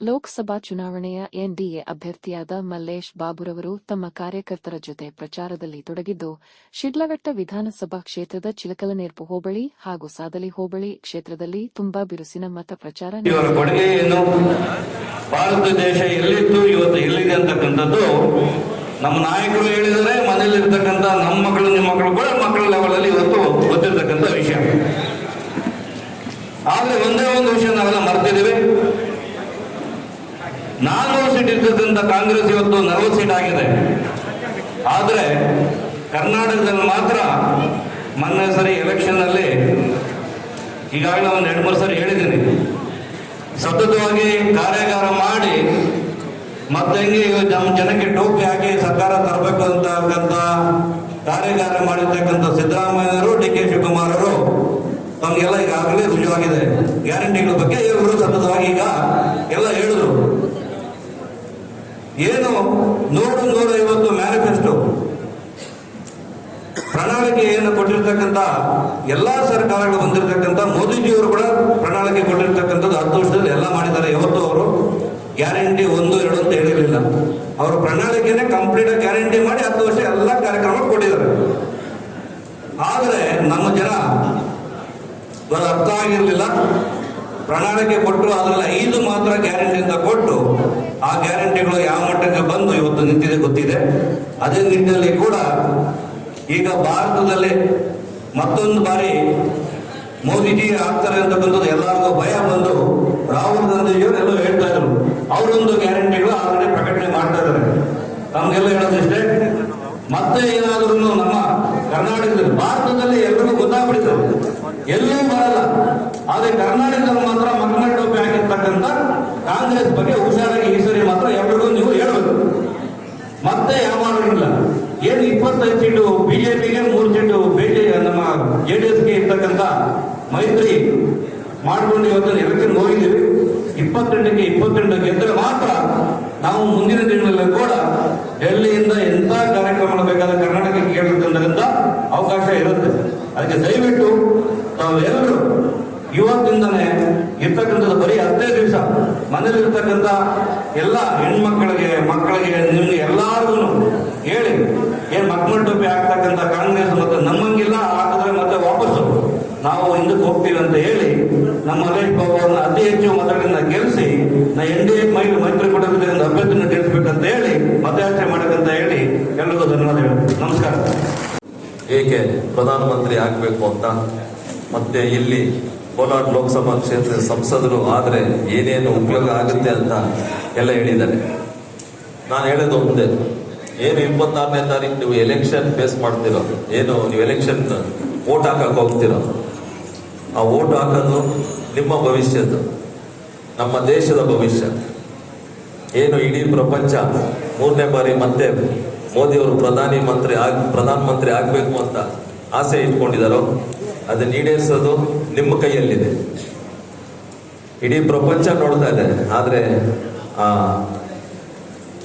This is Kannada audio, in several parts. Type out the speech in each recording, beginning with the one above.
ಲೋಕಸಭಾ ಚುನಾವಣೆಯ ಎನ್ಡಿಎ ಅಭ್ಯರ್ಥಿಯಾದ ಮಲ್ಲೇಶ್ ಬಾಬುರವರು ತಮ್ಮ ಕಾರ್ಯಕರ್ತರ ಜೊತೆ ಪ್ರಚಾರದಲ್ಲಿ ತೊಡಗಿದ್ದು ಶಿಡ್ಲಘಟ್ಟ ವಿಧಾನಸಭಾ ಕ್ಷೇತ್ರದ ಚಿಲಕಲನೇರ್ಪು ಹೋಬಳಿ ಹಾಗೂ ಸಾದಲಿ ಹೋಬಳಿ ಕ್ಷೇತ್ರದಲ್ಲಿ ತುಂಬಾ ಬಿರುಸಿನ ಮತ ಪ್ರಚಾರ ಭಾರತ ದೇಶ ಎಲ್ಲಿತ್ತು ಇವತ್ತು ಎಲ್ಲಿದೆ ಅಂತಕ್ಕಂಥದ್ದು ನಮ್ಮ ನಾಯಕರು ಹೇಳಿದರೆ ಮನೆಯಲ್ಲಿರ್ತಕ್ಕಂಥ ನಮ್ಮ ಮಕ್ಕಳು ನಿಮ್ಮ ಮಕ್ಕಳು ಕೂಡ ಮಕ್ಕಳ ಲೆವೆಲಲ್ಲಿ ಇವತ್ತು ಗೊತ್ತಿರ್ತಕ್ಕಂಥ ವಿಷಯ ಆದ್ರೆ ಒಂದೇ ಒಂದು ವಿಷಯ ನಾವೆಲ್ಲ ಮರ್ತಿದ್ದೀವಿ ನಾನ್ನೂರು ಸೀಟ್ ಇರ್ತಕ್ಕಂಥ ಕಾಂಗ್ರೆಸ್ ಇವತ್ತು ನಲವತ್ತು ಸೀಟ್ ಆಗಿದೆ. ಆದ್ರೆ ಕರ್ನಾಟಕದಲ್ಲಿ ಮಾತ್ರ ಮೊನ್ನೆ ಸರಿ ಎಲೆಕ್ಷನ್ ಅಲ್ಲಿ ಈಗಾಗಲೇ ಒಂದು ಎರಡು ಮೂರು ಸರಿ ಹೇಳಿದ್ದೀನಿ. ಸತತವಾಗಿ ಕಾರ್ಯಾಗಾರ ಮಾಡಿ ಮತ್ತೆ ಹೆಂಗೆ ನಮ್ಮ ಜನಕ್ಕೆ ಟೋಪಿ ಹಾಕಿ ಸರ್ಕಾರ ತರಬೇಕು ಅಂತಕ್ಕಂಥ ಕಾರ್ಯಾಗಾರ ಮಾಡಿರ್ತಕ್ಕಂಥ ಸಿದ್ದರಾಮಯ್ಯರು ಡಿ ಕೆ ಶಿವಕುಮಾರರು ತಮಗೆಲ್ಲ ಈಗಾಗಲೇ ರುಜುವಾಗಿದೆ. ಗ್ಯಾರಂಟಿಗಳ ಬಗ್ಗೆ ಇವರು ಸತತವಾಗಿ ಈಗ ಎಲ್ಲ ಹೇಳಿದ್ರು. ಏನು ನೂರು ಐವತ್ತು ಮ್ಯಾನಿಫೆಸ್ಟೋ ಪ್ರಣಾಳಿಕೆಯನ್ನು ಕೊಟ್ಟಿರ್ತಕ್ಕಂಥ ಎಲ್ಲ ಸರ್ಕಾರಗಳು ಬಂದಿರತಕ್ಕಂಥ ಮೋದಿಜಿಯವರು ಕೂಡ ಪ್ರಣಾಳಿಕೆ ಕೊಟ್ಟಿರ್ತಕ್ಕಂಥದ್ದು ಹತ್ತು ವರ್ಷದಲ್ಲಿ ಎಲ್ಲ ಮಾಡಿದ್ದಾರೆ. ಇವತ್ತು ಅವರು? ಗ್ಯಾರಂಟಿ ಒಂದು, ಎರಡು ಅಂತ ಹೇಳಿರಲಿಲ್ಲ. ಅವರು ಪ್ರಣಾಳಿಕೆನೆ ಕಂಪ್ಲೀಟ್ ಗ್ಯಾರಂಟಿ ಮಾಡಿ ಹತ್ತು ವರ್ಷ ಎಲ್ಲ ಕಾರ್ಯಕ್ರಮ ಕೊಟ್ಟಿದ್ದಾರೆ. ಆದರೆ ನಮ್ಮ ಜನ ಅರ್ಥ ಆಗಿರಲಿಲ್ಲ. ಪ್ರಣಾಳಿಕೆ ಕೊಟ್ಟು ಅದರಲ್ಲಿ ಐದು ಮಾತ್ರ ಗ್ಯಾರಂಟಿ ಅಂತ ಕೊಟ್ಟು, ಆ ಗ್ಯಾರಂಟಿಗಳು ಯಾವ ಮಟ್ಟಕ್ಕೆ ಬಂದು ಇವತ್ತು ನಿಂತಿದೆ ಗೊತ್ತಿದೆ. ಅದೇ ನಿಟ್ಟಿನಲ್ಲಿ ಕೂಡ ಈಗ ಭಾರತದಲ್ಲಿ ಮತ್ತೊಂದು ಬಾರಿ ಮೋದಿಜಿ ಆಗ್ತಾರೆ ಅಂತಕ್ಕಂಥದ್ದು ಎಲ್ಲರಿಗೂ ಭಯ ಬಂದು ರಾಹುಲ್ ಗಾಂಧಿಜಿಯವರು ಎಲ್ಲೋ ಹೇಳ್ತಾ ಇದ್ರು, ಅವರೊಂದು ಗ್ಯಾರಂಟಿಗಳು ಆಲ್ರೆಡಿ ಪ್ರಕಟಣೆ ಮಾಡ್ತಾ ಇದ್ದಾರೆ ನಮ್ಗೆಲ್ಲ ಹೇಳೋದಿಷ್ಟೇ ಮತ್ತೆ ಏನಾದರೂ ನಮ್ಮ ಕರ್ನಾಟಕದಲ್ಲಿ, ಭಾರತದಲ್ಲಿ ಎಲ್ರಿಗೂ ಗೊತ್ತಾಗ್ಬಿಡ್ತಾರೆ ಎಲ್ಲೂ ಬರಲ್ಲ. ಆದ್ರೆ ಕರ್ನಾಟಕದಲ್ಲಿ ಮಾತ್ರ ಮಕ್ಕಳ ಟೋಪಿ ಆಗಿರ್ತಕ್ಕಂಥ ಕಾಂಗ್ರೆಸ್ ಬಗ್ಗೆ ಹುಷಾರಾಗಿ ಈ ಮಾತ್ರ ಎಲ್ರಿಗೂ ನೀವು ಹೇಳ್ಬೇಕು. ಮತ್ತೆ ಯಾವ ಮಾಡೋದಿಲ್ಲ. ಏನು ಇಪ್ಪತ್ತೈದು ಸೀಟು, ಬಿಜೆಪಿಗೆ ಮೂರು ಸೀಟು, ಬಿಜೆ, ನಮ್ಮ ಜೆ ಡಿ ಎಸ್ಗೆ ಇರ್ತಕ್ಕಂಥ ಮೈತ್ರಿ ಮಾಡ್ಕೊಂಡು ಇವತ್ತು ಎಲೆಕ್ಷನ್ ಹೋಗಿದ್ದೀವಿ. ಇಪ್ಪತ್ತೆಂಟಕ್ಕೆ ಇಪ್ಪತ್ತೆಂಟು ಗೆದ್ದರೆ ಮಾತ್ರ ನಾವು ಮುಂದಿನ ದಿನಗಳಲ್ಲಿ ಕೂಡ ಡೆಲ್ಲಿಯಿಂದ ಎಂಥ ಕಾರ್ಯಕ್ರಮ ಬೇಕಾದ ಕರ್ನಾಟಕಕ್ಕೆ ಕೇಳಿರ್ತಕ್ಕಂಥ ಅವಕಾಶ ಇರುತ್ತೆ. ಅದಕ್ಕೆ ದಯವಿಟ್ಟು ತಾವೆಲ್ಲರೂ ಇವತ್ತಿಂದನೇ ಇರ್ತಕ್ಕಂಥದ್ದು ಬರೀ ಮನೇಲಿ ಇರ್ತಕ್ಕಂಥ ಎಲ್ಲ ಹೆಣ್ಮಕ್ಳಿಗೆ, ಮಕ್ಕಳಿಗೆ, ನಿಮ್ಗೆ ಎಲ್ಲಾರ್ಗು ಹೇಳಿ. ಏನ್ ಮಕ್ಕಳ ಟೋಪಿ ಹಾಕ್ತಕ್ಕಂಥ ಕಾಂಗ್ರೆಸ್ ಮತ್ತೆ ನಮ್ಮಂಗಿಲ್ಲ ಹಾಕಿದ್ರೆ ಮತ್ತೆ ವಾಪಸ್ಸು. ನಾವು ಹಿಂದಕ್ಕೆ ಹೋಗ್ತೀವಿ ಅಂತ ಹೇಳಿ ನಮ್ಮ ಮಲೇಶ್ ಬಾಬು ಅವ್ರನ್ನ ಅತಿ ಹೆಚ್ಚು ಮತಗಳಿಂದ ಗೆಲ್ಲಿಸಿ ನಾ ಎನ್ ಡಿ ಮೈತ್ರಿ ಮೈಲಿ ಮೈತ್ರಿಕೂಟದಿಂದ ಅಭ್ಯರ್ಥಿನ ಗೆಲ್ಲಿಸ್ಬೇಕಂತ ಹೇಳಿ ಮತಯಾಚನೆ ಮಾಡಬೇಕಂತ ಹೇಳಿ ಎಲ್ರಿಗೂ ಧನ್ಯವಾದಗಳು. ನಮಸ್ಕಾರ. ಏಕೆ ಪ್ರಧಾನಮಂತ್ರಿ ಆಗಬೇಕು ಅಂತ? ಮತ್ತೆ ಇಲ್ಲಿ ಕೋಲಾರ ಲೋಕಸಭಾ ಕ್ಷೇತ್ರದ ಸಂಸದರು ಆದರೆ ಏನೇನು ಉಪಯೋಗ ಆಗುತ್ತೆ ಅಂತ ಎಲ್ಲ ಹೇಳಿದ್ದಾರೆ. ನಾನು ಹೇಳೋದು ಒಂದೇ, ಏನು ಇಪ್ಪತ್ತಾರನೇ ತಾರೀಕು ನೀವು ಎಲೆಕ್ಷನ್ ಫೇಸ್ ಮಾಡ್ತಿರೋ, ಏನು ನೀವು ಎಲೆಕ್ಷನ್ ವೋಟ್ ಹಾಕಕ್ಕೆ ಹೋಗ್ತಿರೋ, ಆ ವೋಟ್ ಹಾಕೋದು ನಿಮ್ಮ ಭವಿಷ್ಯದ್ದು, ನಮ್ಮ ದೇಶದ ಭವಿಷ್ಯ. ಏನು ಇಡೀ ಪ್ರಪಂಚ ಮೂರನೇ ಬಾರಿ ಮತ್ತೆ ಮೋದಿಯವರು ಪ್ರಧಾನಿ ಮಂತ್ರಿ ಆಗ, ಪ್ರಧಾನಮಂತ್ರಿ ಆಗಬೇಕು ಅಂತ ಆಸೆ ಇಟ್ಕೊಂಡಿದ್ದಾರೋ ಅದನ್ನ ಈಡೇರಿಸೋದು ನಿಮ್ಮ ಕೈಯಲ್ಲಿದೆ. ಇಡೀ ಪ್ರಪಂಚ ನೋಡ್ತಾ ಇದೆ, ಆದರೆ, ಆ,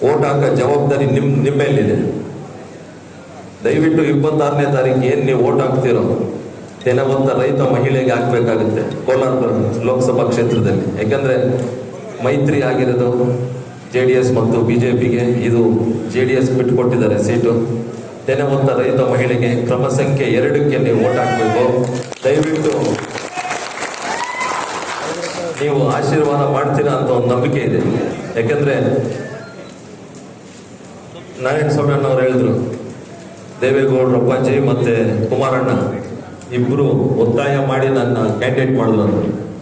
ಓಟ್ ಹಾಕೋ ಜವಾಬ್ದಾರಿ ನಿಮ್ ನಿಮ್ಮೇಲಿದೆ ದಯವಿಟ್ಟು ಇಪ್ಪತ್ತಾರನೇ ತಾರೀಕು ಏನು ನೀವು ಓಟ್ ಹಾಕ್ತಿರೋ, ತೆನವಂತ ರೈತ ಮಹಿಳೆಗೆ ಹಾಕ್ಬೇಕಾಗುತ್ತೆ ಕೋಲಾರ ಲೋಕಸಭಾ ಕ್ಷೇತ್ರದಲ್ಲಿ. ಯಾಕಂದ್ರೆ, ಮೈತ್ರಿ ಆಗಿರೋದು ಜೆ ಡಿ ಎಸ್ ಮತ್ತು ಬಿಜೆಪಿಗೆ ಇದು ಜೆ ಡಿ ಎಸ್ ಬಿಟ್ಟುಕೊಟ್ಟಿದ್ದಾರೆ ಸೀಟು. ದಿನವಂತ ರೈತ ಮಹಿಳೆಗೆ ಕ್ರಮ ಸಂಖ್ಯೆ ಎರಡಕ್ಕೆ ನೀವು ಓಟ್ ಹಾಕಬೇಕು. ದಯವಿಟ್ಟು ನೀವು ಆಶೀರ್ವಾದ ಮಾಡ್ತೀರಾ ಅಂತ ಒಂದು ನಂಬಿಕೆ ಇದೆ. ಯಾಕೆಂದ್ರೆ ನಾರಾಯಣ ಸ್ವಾಮಿ ಅಣ್ಣವ್ರು ಹೇಳಿದ್ರು, ದೇವೇಗೌಡರು, ಅಪ್ಪಾಜಿ ಮತ್ತೆ ಕುಮಾರಣ್ಣ, ಇಬ್ರು ಒತ್ತಾಯ ಮಾಡಿ ನನ್ನ ಕ್ಯಾಂಡಿಡೇಟ್ ಮಾಡಿದ್ರು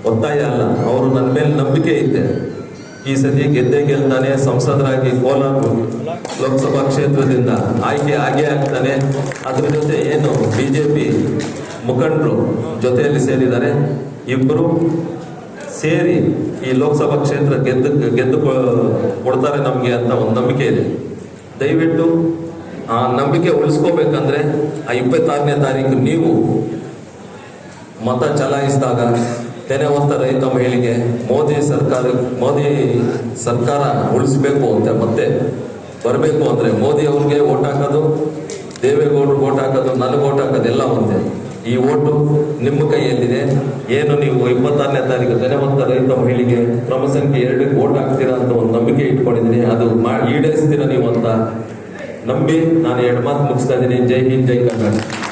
ಒತ್ತಾಯ ಅಲ್ಲ, ಅವರು ನನ್ನ ಮೇಲೆ ನಂಬಿಕೆ ಇದೆ. ಈ ಸತಿ ಗೆದ್ದೇ ಗೆಲ್ತಾನೆ, ಸಂಸದರಾಗಿ ಕೋಲಾರ ಲೋಕಸಭಾ ಕ್ಷೇತ್ರದಿಂದ ಆಯ್ಕೆ ಆಗೇ ಆಗ್ತಾನೆ. ಅದ್ರ ಜೊತೆ ಏನು ಬಿಜೆಪಿ ಮುಖಂಡರು ಜೊತೆಯಲ್ಲಿ ಸೇರಿದ್ದಾರೆ. ಇಬ್ಬರು ಸೇರಿ ಈ ಲೋಕಸಭಾ ಕ್ಷೇತ್ರ ಗೆದ್ದು ಗೆದ್ದು ಕೊಡ್ತಾರೆ ನಮಗೆ ಅಂತ ಒಂದು ನಂಬಿಕೆ ಇದೆ. ದಯವಿಟ್ಟು, ಆ, ನಂಬಿಕೆ ಉಳಿಸ್ಕೋಬೇಕಂದ್ರೆ ಆ ಇಪ್ಪತ್ತಾರನೇ ತಾರೀಕು ನೀವು ಮತ ಚಲಾಯಿಸಿದಾಗ ತೆನೆ ಹೊತ್ತ ರೈತ ಮಹಿಳೆಗೆ ಮೋದಿ ಸರ್ಕಾರ ಮೋದಿ ಸರ್ಕಾರ ಉಳಿಸ್ಬೇಕು ಅಂತ ಮತ್ತೆ ಬರಬೇಕು ಅಂದ್ರೆ ಮೋದಿ ಅವ್ರಿಗೆ ಓಟ್ ಹಾಕೋದು, ದೇವೇಗೌಡರು ಓಟ್ ಹಾಕೋದು, ನನಗೆ ಓಟ್ ಹಾಕೋದು ಎಲ್ಲ ಒಂದೇ. ಈ ಓಟು ನಿಮ್ಮ ಕೈಯಲ್ಲಿದೆ. ಏನು ನೀವು ಇಪ್ಪತ್ತಾರನೇ ತಾರೀಕು ತೆನೆವಂತ ರೈತ ಮಹಿಳೆಗೆ ಕ್ರಮ ಸಂಖ್ಯೆ ಎರಡಕ್ಕೆ ಓಟ್ ಹಾಕ್ತೀರಾ ಅಂತ ಒಂದು ನಂಬಿಕೆ ಇಟ್ಕೊಂಡಿದ್ದೀನಿ. ಅದು ಮಾಡಿ ಈಡೇರಿಸ್ತೀರಾ ನೀವು ಅಂತ ನಂಬಿ ನಾನು ಎರಡು ಮಾತು ಮುಗಿಸ್ತಾ ಇದ್ದೀನಿ. ಜೈ ಹಿಂದ್, ಜೈ ಕರ್ನಾಟಕ.